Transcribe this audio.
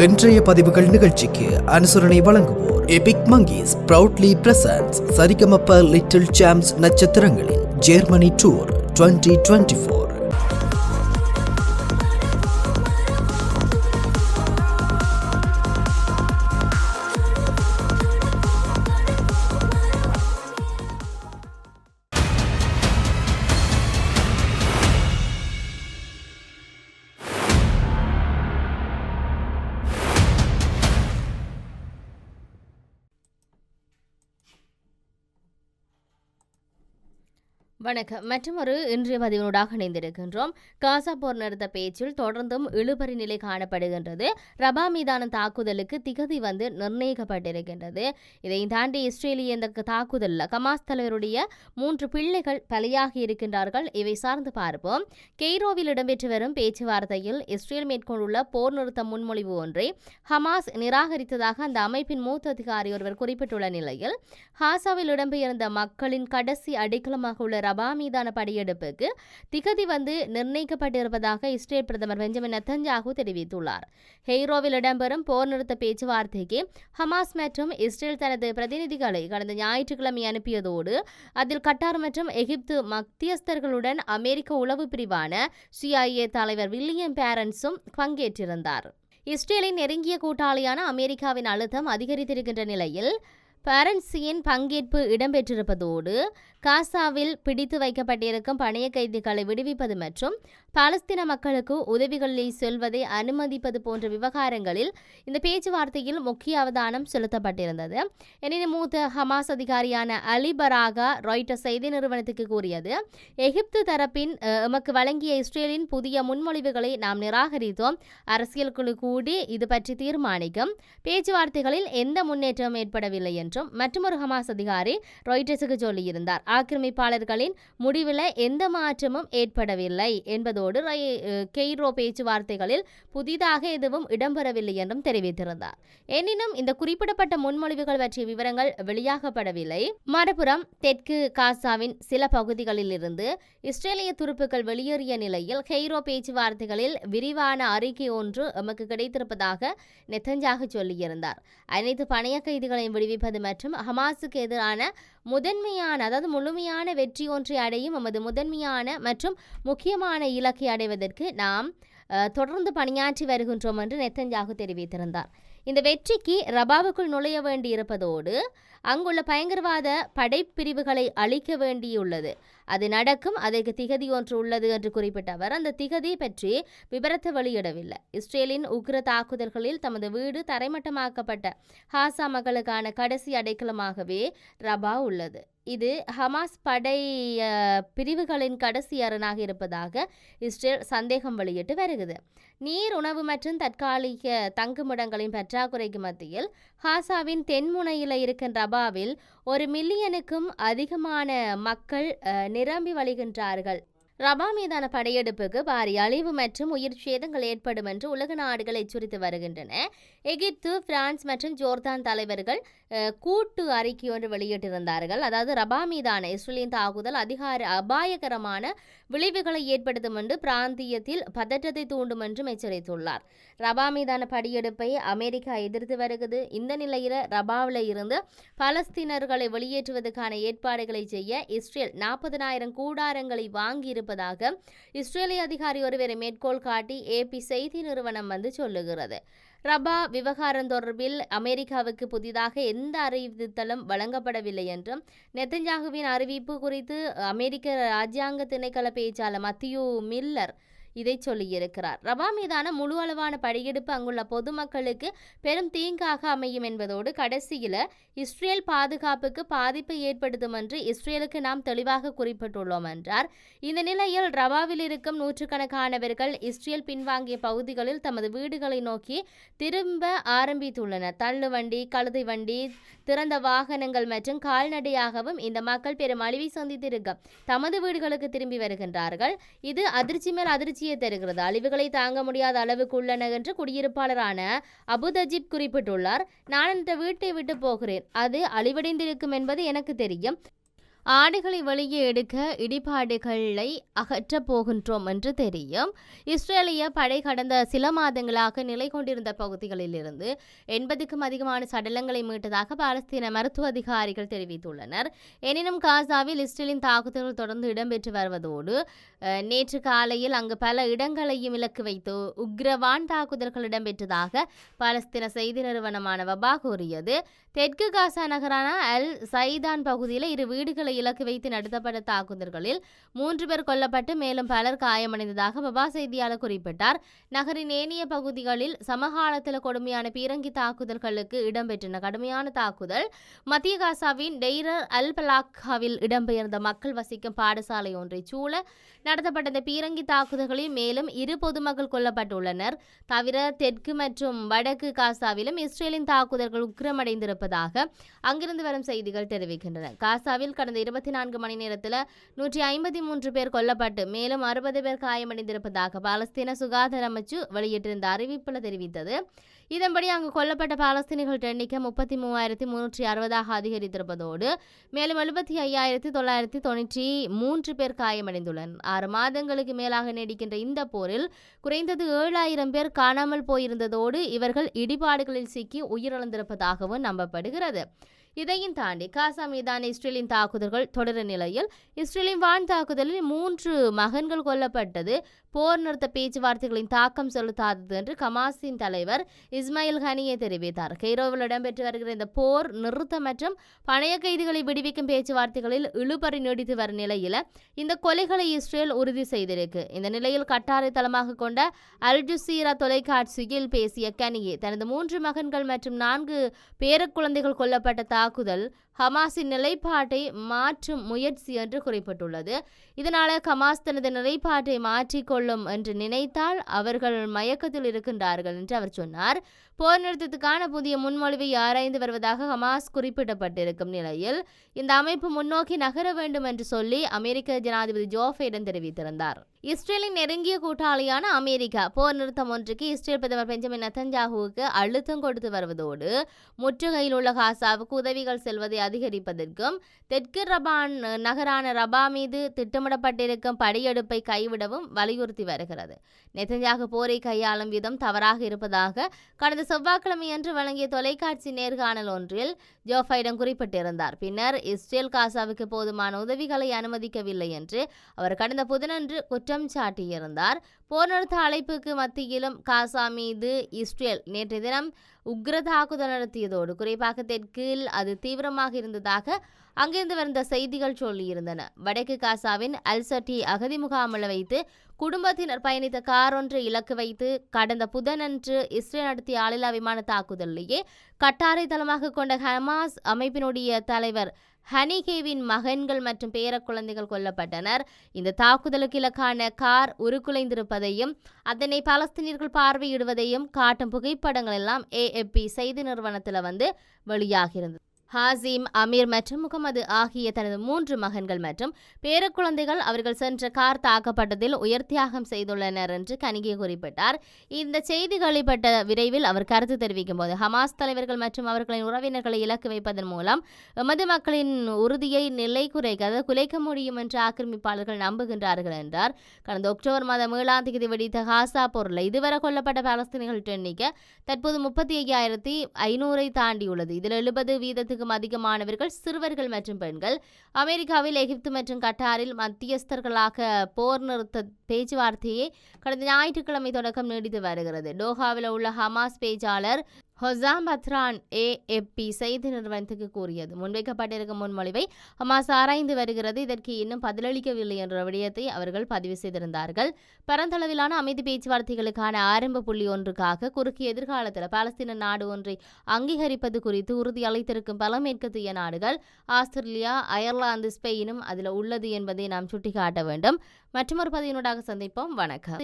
இன்றைய பதிவுகள் நிகழ்ச்சிக்கு அனுசரணை வழங்குவோர் epic monkeys proudly presents Sarigamapa little champs நட்சத்திரங்களின் ஜெர்மனி டூர் 2024 வணக்கம். மற்றொரு இன்றைய பதிவினூடாக இணைந்திருக்கின்றோம். காசா போர் நிறுத்த பேச்சில் தொடர்ந்தும் இழுபறி நிலை காணப்படுகின்றது. ரபா மீதான தாக்குதலுக்கு திகதி வந்து நிர்ணயிக்கப்பட்டிருக்கின்றது. இதை தாண்டி இஸ்ரேலிய இந்த தாக்குதலில் கமாஸ் தலைவருடைய மூன்று பிள்ளைகள் பலியாகி இருக்கின்றார்கள். இவை சார்ந்து பார்ப்போம். கெய்ரோவில் இடம்பெற்று வரும் பேச்சுவார்த்தையில் இஸ்ரேல் மேற்கொண்டுள்ள போர் நிறுத்த முன்மொழிவு ஒன்றை ஹமாஸ் நிராகரித்ததாக அந்த அமைப்பின் மூத்த அதிகாரி ஒருவர் குறிப்பிட்டுள்ள நிலையில் ஹாசாவில் இடம்பெயர்ந்த மக்களின் கடைசி அடிக்கலமாக உள்ள ரபா மீதான படையெடுப்புக்கு திகதி வந்து நிர்ணயிக்கப்பட்டிருப்பதாக இஸ்ரேல் பிரதமர் பெஞ்சமின் நெத்தன்யாகு தெரிவித்துள்ளார். ஹெய்ரோவில் இடம்பெறும் போர் நிறுத்த பேச்சுவார்த்தைக்கு ஹமாஸ் மற்றும் இஸ்ரேல் தனது பிரதிநிதிகளை கடந்த ஞாயிற்றுக்கிழமை அனுப்பியதோடு அதில் கட்டார் மற்றும் எகிப்து மத்தியஸ்தர்களுடன் அமெரிக்க உளவு பிரிவான சிஐஏ தலைவர் வில்லியம் பேரன்ஸும் பங்கேற்றிருந்தார். இஸ்ரேலின் நெருங்கிய கூட்டாளியான அமெரிக்காவின் அழுத்தம் அதிகரித்திருக்கின்ற நிலையில் பரன்சியின் பங்கேற்பு இடம்பெற்றிருப்பதோடு காசாவில் பிடித்து வைக்கப்பட்டிருக்கும் பணைய கைதிகளை விடுவிப்பது மற்றும் பாலஸ்தீன மக்களுக்கு உதவிகளில் செல்வதை அனுமதிப்பது போன்ற விவகாரங்களில் இந்த பேச்சுவார்த்தையில் முக்கிய அவதானம் செலுத்தப்பட்டிருந்தது. எனினும் மூத்த ஹமாஸ் அதிகாரியான அலி பராகா ராய்டர் செய்தி நிறுவனத்துக்கு கூறியது எகிப்து தரப்பின் அஹ், எமக்கு வழங்கிய இஸ்ரேலின் புதிய முன்மொழிவுகளை நாம் நிராகரித்தோம். அரசியல் குழு கூடி இது பற்றி தீர்மானிக்கும். பேச்சுவார்த்தைகளில் எந்த முன்னேற்றமும் ஏற்படவில்லை என்றும் மற்றொரு ஹமாஸ் அதிகாரி ரொய்டர்ஸுக்கு சொல்லியிருந்தார். ஆக்கிரமிப்பாளர்களின் முடிவில் எந்த மாற்றமும் ஏற்படவில்லை என்பதோடு கெய்ரோ பேச்சுவார்த்தைகளில் புதிதாக எதுவும் இடம்பெறவில்லை என்றும் தெரிவித்திருந்தார். எனினும் இந்த குறிப்பிடப்பட்ட முன்மொழிவுகள் பற்றிய விவரங்கள் வெளியாகப்படவில்லை. மறுபுறம் தெற்கு காசாவின் சில பகுதிகளில் இருந்து இஸ்ரேலிய துருப்புக்கள் வெளியேறிய நிலையில் கெய்ரோ பேச்சுவார்த்தைகளில் விரிவான அறிக்கை ஒன்று எமக்கு கிடைத்திருப்பதாக நெத்தஞ்சாக சொல்லியிருந்தார். அனைத்து பணைய கைதிகளையும் விடுவிப்பது மற்றும் ஹமாஸுக்கு எதிரான முதன்மையான அதாவது முழுமையான வெற்றி ஒன்றை அடையும் நமது முதன்மையான மற்றும் முக்கியமான இலக்கை அடைவதற்கு நாம் அஹ், தொடர்ந்து பணியாற்றி வருகின்றோம் என்று நெத்தஞ்சாகு தெரிவித்திருந்தார். இந்த வெற்றிக்கு ரபாவுக்குள் நுழைய வேண்டியிருப்பதோடு அங்குள்ள பயங்கரவாத படைப்பிரிவுகளை அழிக்க வேண்டியுள்ளது. அது நடக்கும் அதற்கு திகதி ஒன்று உள்ளது என்று குறிப்பிட்ட அவர் அந்த திகதி பற்றி விபரத்தை வெளியிடவில்லை. இஸ்ரேலின் உக்ர தாக்குதல்களில் தமது வீடு தரைமட்டமாக்கப்பட்ட ஹாசா மக்களுக்கான கடைசி அடைக்கலமாகவே ரபா உள்ளது. இது ஹமாஸ் படை பிரிவுகளின் கடைசி அரணாக இருப்பதாக இஸ்ரேல் சந்தேகம் வெளியிட்டு வருகிறது. நீர் உணவு மற்றும் தற்காலிக தங்குமிடங்களின் பற்றாக்குறைக்கு மத்தியில் ஹாசாவின் தென்முனையில் இருக்கின்ற ரபாவில் ஒரு மில்லியனுக்கும் அதிகமான மக்கள் நிரம்பி வழிகின்றார்கள். ரபா மீதான படையெடுப்புக்கு பாரிய அழிவு மற்றும் உயிர் சேதங்கள் ஏற்படும் என்று உலக நாடுகள் எச்சரித்து வருகின்றன. எகிப்து பிரான்ஸ் மற்றும் ஜோர்தான் தலைவர்கள் கூட்டு அறிக்கை ஒன்று வெளியிட்டிருந்தார்கள். அதாவது ரபா மீதான இஸ்ரேலின் தாக்குதல் அதிகார அபாயகரமான விளைவுகளை ஏற்படுத்தும் என்று பிராந்தியத்தில் பதற்றத்தை தூண்டும் என்றும் எச்சரித்துள்ளார். ரபா மீதான படியெடுப்பை அமெரிக்கா எதிர்த்து வருகிறது. இந்த நிலையில் ரபாவில் இருந்து பலஸ்தீனர்களை வெளியேற்றுவதற்கான ஏற்பாடுகளை செய்ய இஸ்ரேல் நாற்பதனாயிரம் கூடாரங்களை வாங்கியிருப்ப இருப்பதாக இஸ்ரேலிய அதிகாரி ஒருவரை மேற்கோள் காட்டி ஏபி செய்தி நிறுவனம் வந்து சொல்லுகிறது. ரபா விவகாரம் தொடர்பில் அமெரிக்காவுக்கு புதிதாக எந்த அறிவித்தலும் வழங்கப்படவில்லை என்றும் நெத்தஞ்சாகுவின் அறிவிப்பு குறித்து அமெரிக்க ராஜ்யாங்க திணைக்கள பேச்சாளர் மத்தியூ மில்லர் இதை சொல்லியிருக்கிறார் ரபா மீதான முழு அளவான படையெடுப்பு அங்குள்ள பொதுமக்களுக்கு பெரும் தீங்காக அமையும் என்பதோடு கடைசியில் இஸ்ரேல் பாதுகாப்புக்கு பாதிப்பை ஏற்படுத்தும் என்று இஸ்ரேலுக்கு நாம் தெளிவாக குறிப்பிட்டுள்ளோம் என்றார். இந்த நிலையில் ரபாவில் இருக்கும் நூற்றுக்கணக்கானவர்கள் இஸ்ரேல் பின்வாங்கிய பகுதிகளில் தமது வீடுகளை நோக்கி திரும்ப ஆரம்பித்துள்ளனர். தள்ளுவண்டி கழுதை வண்டி திறந்த வாகனங்கள் மற்றும் கால்நடையாகவும் இந்த மக்கள் பெரும் அழிவை சந்தித்திருக்க தமது வீடுகளுக்கு திரும்பி வருகின்றார்கள். இது அதிர்ச்சி மேல் அதிர்ச்சி அதிர்ச்சியை தருகிறது. அழிவுகளை தாங்க முடியாத அளவுக்கு உள்ளன என்று குடியிருப்பாளரான அபுதஜிப் குறிப்பிட்டுள்ளார். நான் இந்த வீட்டை விட்டு போகிறேன். அது அழிவடைந்திருக்கும் என்பது எனக்கு தெரியும். ஆடுகளை வெளியே எடுக்க இடிபாடுகளை அகற்றப் போகின்றோம் என்று தெரியும். இஸ்ரேலிய படை கடந்த சில மாதங்களாக நிலை கொண்டிருந்த பகுதிகளில் இருந்து எண்பதுக்கும் அதிகமான சடலங்களை மீட்டதாக பாலஸ்தீன மருத்துவ அதிகாரிகள் தெரிவித்துள்ளனர். எனினும் காசாவில் இஸ்ரேலின் தாக்குதல்கள் தொடர்ந்து இடம்பெற்று வருவதோடு நேற்று காலையில் அங்கு பல இடங்களையும் இலக்கு வைத்து உக்ரவான் தாக்குதல்கள் இடம்பெற்றதாக பாலஸ்தீன செய்தி நிறுவனமான வபா கூறியது. தெற்கு காசா நகரான அல் சைதான் பகுதியில் இரு வீடுகளை இலக்கு வைத்து நடத்தப்பட்ட தாக்குதல்களில் மூன்று பேர் கொல்லப்பட்டு மேலும் பலர் காயமடைந்ததாக பபா செய்தியாளர் குறிப்பிட்டார். நகரின் ஏனைய பகுதிகளில் சமகாலத்தில் கொடுமையான பீரங்கி தாக்குதல்களுக்கு இடம்பெற்றன கடுமையான தாக்குதல் மத்திய காசாவின் டெய்ரர் அல் பலாக்காவில் இடம்பெயர்ந்த மக்கள் வசிக்கும் பாடசாலை ஒன்றை சூழ நடத்தப்பட்ட இந்த பீரங்கி தாக்குதல்களில் மேலும் இரு பொதுமக்கள் கொல்லப்பட்டுள்ளனர். தவிர தெற்கு மற்றும் வடக்கு காசாவிலும் இஸ்ரேலின் தாக்குதல்கள் உக்கிரமடைந்திருப்பதாக அங்கிருந்து வரும் செய்திகள் தெரிவிக்கின்றன. காசாவில் கடந்த இருபத்தி நான்கு மணி நேரத்தில் நூற்றி ஐம்பத்தி மூன்று பேர் கொல்லப்பட்டு மேலும் அறுபது பேர் காயமடைந்திருப்பதாக பாலஸ்தீன சுகாதார அமைச்சு வெளியிட்டிருந்த அறிவிப்பில் தெரிவித்தது. இதன்படி அங்கு கொல்லப்பட்ட பாலஸ்தீனிகள் எண்ணிக்கை முப்பத்தி மூவாயிரத்தி முன்னூற்றி அறுபதாக அதிகரித்திருப்பதோடு மேலும் எழுபத்தி ஐயாயிரத்தி தொள்ளாயிரத்தி தொண்ணூற்றி மூன்று பேர் காயமடைந்துள்ளனர். ஆறு மாதங்களுக்கு மேலாக நீடிக்கின்ற இந்த போரில் குறைந்தது ஏழாயிரம் பேர் காணாமல் போயிருந்ததோடு இவர்கள் இடிபாடுகளில் சிக்கி உயிரிழந்திருப்பதாகவும் நம்பப்படுகிறது. இதையும் தாண்டி காசா மீதான இஸ்ரேலின் தாக்குதல்கள் தொடர நிலையில் இஸ்ரேலின் வான் தாக்குதலில் மூன்று மகன்கள் கொல்லப்பட்டது. போர் நிறுத்த பேச்சுவார்த்தைகளின் தாக்கம் செலுத்தாதது என்று கமாஸின் தலைவர் இஸ்மாயில் ஹனியை தெரிவித்தார். கெய்ரோவில் இடம்பெற்று வருகிற இந்த போர் நிறுத்த மற்றும் பணைய கைதிகளை விடுவிக்கும் பேச்சுவார்த்தைகளில் இழுபறி நீடித்து வரும் நிலையில் இந்த கொலைகளை இஸ்ரேல் உறுதி செய்திருக்கு. இந்த நிலையில் கட்டாரை தளமாக கொண்ட அல் ஜுசீரா தொலைக்காட்சியில் பேசிய கனியே தனது மூன்று மகன்கள் மற்றும் நான்கு பேரக்குழந்தைகள் கொல்லப்பட்ட தாக்குதல் ஹமாஸின் நிலைப்பாட்டை மாற்றும் முயற்சி என்று குறிப்பிட்டுள்ளது. இதனால ஹமாஸ் தனது நிலைப்பாட்டை மாற்றிக்கொள்ளும் என்று நினைத்தால் அவர்கள் மயக்கத்தில் இருக்கின்றார்கள் என்று அவர் சொன்னார். போர் நிறுத்தத்துக்கான புதிய முன்மொழிவை ஆராய்ந்து வருவதாக ஹமாஸ் குறிப்பிடப்பட்டிருக்கும் நிலையில் இந்த அமைப்பு முன்னோக்கி நகர வேண்டும் என்று சொல்லி அமெரிக்க ஜனாதிபதி ஜோ பைடன் தெரிவித்திருந்தார். இஸ்ரேலின் நெருங்கிய கூட்டாளியான அமெரிக்கா போர் நிறுத்தம் ஒன்றுக்கு இஸ்ரேல் பிரதமர் பெஞ்சமின் நெத்தன்யாகுவுக்கு அழுத்தம் கொடுத்து வருவதோடு முற்றுகையில் உள்ள காசாவுக்கு உதவிகள் செல்வதை அதிகரிப்பதற்கும் தெற்கு ரபான் நகரான ரபா மீது திட்டமிடப்பட்டிருக்கும் படையெடுப்பை கைவிடவும் வலியுறுத்தி வருகிறது. நெத்தன்ஜாகு போரை கையாளும் விதம் தவறாக இருப்பதாக கடந்த செவ்வாய்க்கிழமையன்று வழங்கிய தொலைக்காட்சி நேர்காணல் ஒன்றில் ஜோஃபைடன் குறிப்பிட்டிருந்தார். பின்னர் இஸ்ரேல் காசாவுக்கு போதுமான உதவிகளை அனுமதிக்கவில்லை என்று அவர் கடந்த புதனன்று குற்றம் சாட்டியிருந்தார். போர் நிறுத்த அழைப்புக்கு மத்தியிலும் காசா மீது இஸ்ரேல் நேற்று தினம் உக்ர தாக்குதல் நடத்தியதோடு குறிப்பாக தெற்கில் அது தீவிரமாக இருந்ததாக அங்கிருந்து வந்த செய்திகள் சொல்லியிருந்தன. வடக்கு காசாவின் அல்சட்டி அகதி முகாமில் வைத்து குடும்பத்தினர் பயணித்த கார் ஒன்று இலக்கு வைத்து கடந்த புதனன்று இஸ்ரேல் நடத்திய ஆளில்லா விமான தாக்குதலிலேயே கட்டாரை தளமாக கொண்ட ஹமாஸ் அமைப்பினுடைய தலைவர் ஹனிகேவின் மகன்கள் மற்றும் பேரக்குழந்தைகள் கொல்லப்பட்டனர். இந்த தாக்குதலுக்கு இலக்கான கார் உருக்குலைந்திருப்பதையும் அதனை பலஸ்தீனியர்கள் பார்வையிடுவதையும் காட்டும் புகைப்படங்கள் எல்லாம் ஏஎப்பி செய்தி நிறுவனத்தில் வந்து வெளியாகியிருந்தது. ஹாசிம் அமீர் மற்றும் முகமது ஆகிய தனது மூன்று மகன்கள் மற்றும் பேரக்குழந்தைகள் அவர்கள் சென்ற கார் தாக்கப்பட்டதில் உயர் தியாகம் செய்துள்ளனர் என்று கனிகே குறிப்பிட்டார். இந்த செய்தி வெளிப்பட்ட விரைவில் அவர் கருத்து தெரிவிக்கும் போது ஹமாஸ் தலைவர்கள் மற்றும் அவர்களின் உறவினர்களை இலக்கு வைப்பதன் மூலம் எமது மக்களின் உறுதியை நிலை குறைக்க குலைக்க முடியும் என்று ஆக்கிரமிப்பாளர்கள் நம்புகின்றார்கள் என்றார். கடந்த அக்டோபர் மாதம் ஏழாம் தேதி வெடித்த ஹாசா பொருளை இதுவரை கொல்லப்பட்ட பாலஸ்தீனிகள் எண்ணிக்கை தற்போது முப்பத்தி ஐயாயிரத்தி ஐநூறை தாண்டியுள்ளது. இதில் எழுபது வீதத்துக்கு வீதத்துக்கும் அதிகமானவர்கள் சிறுவர்கள் மற்றும் பெண்கள். அமெரிக்காவில் எகிப்து மற்றும் கட்டாரில் மத்தியஸ்தர்களாக போர் நிறுத்த பேச்சுவார்த்தையை கடந்த ஞாயிற்றுக்கிழமை தொடக்கம் நீடித்து வருகிறது. டோஹாவில் உள்ள ஹமாஸ் பேச்சாளர் ஹொசாம் பத்ரான் ஏஎப்பி செய்தி நிறுவனத்துக்கு கூறியது. முன்வைக்கப்பட்டிருக்கும் முன்மொழிவை ஹமாஸ் ஆராய்ந்து வருகிறது. இதற்கு இன்னும் பதிலளிக்கவில்லை என்ற விடயத்தை அவர்கள் பதிவு செய்திருந்தார்கள். பரந்தளவிலான அமைதி பேச்சுவார்த்தைகளுக்கான ஆரம்ப புள்ளி ஒன்றுக்காக குறுக்கிய எதிர்காலத்தில் பாலஸ்தீன நாடு ஒன்றை அங்கீகரிப்பது குறித்து உறுதி அளித்திருக்கும் பல மேற்கத்திய நாடுகள் ஆஸ்திரேலியா அயர்லாந்து ஸ்பெயினும் அதில் உள்ளது என்பதை நாம் சுட்டிக்காட்ட வேண்டும். மற்றொரு பதிவினூடாக சந்திப்போம். வணக்கம்.